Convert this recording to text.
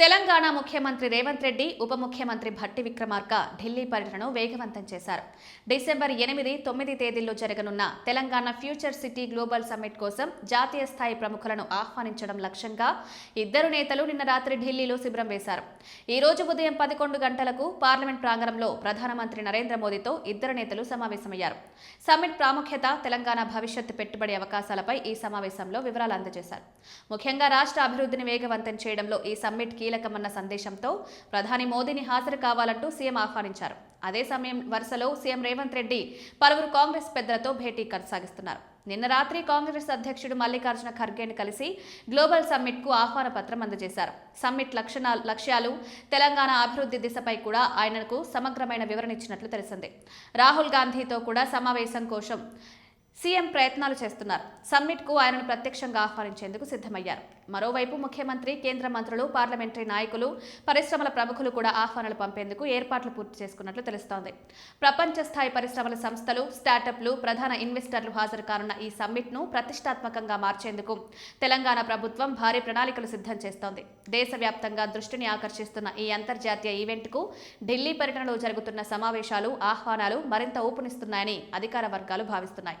తెలంగాణ ముఖ్యమంత్రి రేవంత్ రెడ్డి ఉప ముఖ్యమంత్రి భట్టి విక్రమార్క ఢిల్లీ పర్యటనను వేగవంతం చేశారు. డిసెంబర్ ఎనిమిది తొమ్మిది తేదీల్లో జరగనున్న Telangana future city global summit కోసం జాతీయ స్థాయి ప్రముఖులను ఆహ్వానించడం లక్ష్యంగా ఇద్దరు నేతలు నిన్న రాత్రి ఢిల్లీలో శిబిరం వేశారు. ఈ రోజు ఉదయం పదకొండు గంటలకు పార్లమెంట్ ప్రాంగణంలో ప్రధానమంత్రి నరేంద్ర మోదీతో ఇద్దరు నేతలు సమావేశమయ్యారు. సమ్మిట్ ప్రాముఖ్యత తెలంగాణ భవిష్యత్తు పెట్టుబడి అవకాశాలపై ఈ సమావేశంలో వివరాలు అందజేశారు. ముఖ్యంగా రాష్ట్ర అభివృద్ధిని వేగవంతం చేయడంలో ఈ సమ్మిట్ కీలకమన్న సందేశంతో ప్రధాని మోదీని హాజరు కావాలంటూ సీఎం ఆహ్వానించారు. అదే సమయం వరుసలో సీఎం రేవంత్ రెడ్డి పలువురు కాంగ్రెస్ పెద్దలతో భేటీ కొనసాగిస్తున్నారు. నిన్న రాత్రి కాంగ్రెస్ అధ్యక్షుడు మల్లికార్జున ఖర్గేను కలిసి గ్లోబల్ సమ్మిట్కు ఆహ్వాన పత్రం అందజేశారు. సమ్మిట్ లక్షణ లక్ష్యాలు తెలంగాణ అభివృద్ధి దిశపై కూడా ఆయనకు సమగ్రమైన వివరణ ఇచ్చినట్లు తెలిసింది. రాహుల్ గాంధీతో కూడా సమావేశం కోసం సీఎం ప్రయత్నాలు చేస్తున్నారు. సమ్మిట్కు ఆయనను ప్రత్యక్షంగా ఆహ్వానించేందుకు సిద్ధమయ్యారు. మరోవైపు ముఖ్యమంత్రి కేంద్ర మంత్రులు పార్లమెంటరీ నాయకులు పరిశ్రమల ప్రముఖులు కూడా ఆహ్వానాలు పంపేందుకు ఏర్పాట్లు పూర్తి చేసుకున్నట్లు తెలుస్తోంది. ప్రపంచ స్థాయి పరిశ్రమల సంస్థలు స్టార్టప్లు ప్రధాన ఇన్వెస్టర్లు హాజరు కానున్న ఈ సమ్మిట్ను ప్రతిష్టాత్మకంగా మార్చేందుకు తెలంగాణ ప్రభుత్వం భారీ ప్రణాళికలు సిద్ధం చేస్తోంది. దేశవ్యాప్తంగా దృష్టిని ఆకర్షిస్తున్న ఈ అంతర్జాతీయ ఈవెంట్కు ఢిల్లీ పర్యటనలో జరుగుతున్న సమావేశాలు ఆహ్వానాలు మరింత ఊపునిస్తున్నాయని అధికార వర్గాలు భావిస్తున్నాయి.